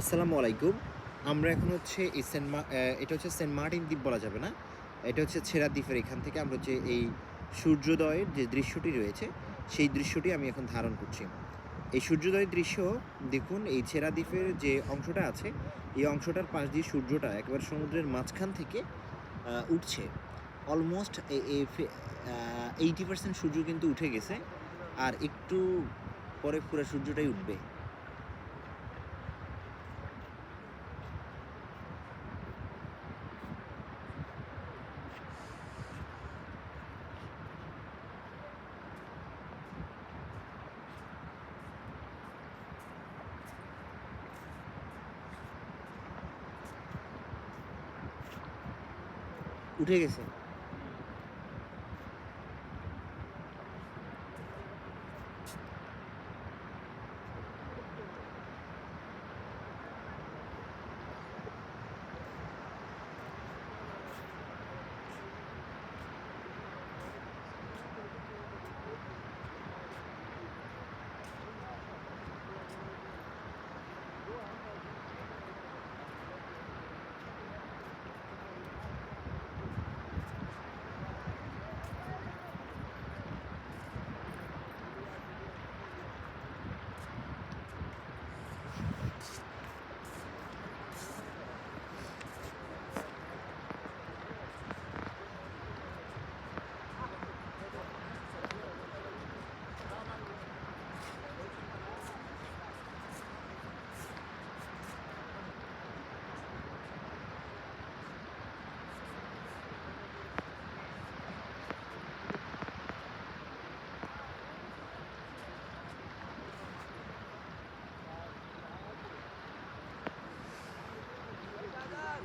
আসসালামু আলাইকুম। আমরা এখন হচ্ছে এই সেন্ট মা- এটা হচ্ছে সেন্ট মার্টিন দ্বীপ বলা যাবে না। এটা হচ্ছে ছেড়া দ্বীপের এখান থেকে আমরা হচ্ছে এই সূর্যোদয়ের যে দৃশ্যটি রয়েছে, সেই দৃশ্যটি আমি এখন ধারণ করছি। এই সূর্যোদয়ের দৃশ্য, দেখুন, এই ছেড়া দ্বীপের যে অংশটা আছে, এই অংশটার পাশ দিয়ে সূর্যটা একেবারে সমুদ্রের মাঝখান থেকে উঠছে। অলমোস্ট এইটি পার্সেন্ট সূর্য কিন্তু উঠে গেছে, আর একটু পরে পুরো সূর্যটাই উঠবে। উঠে গেছে।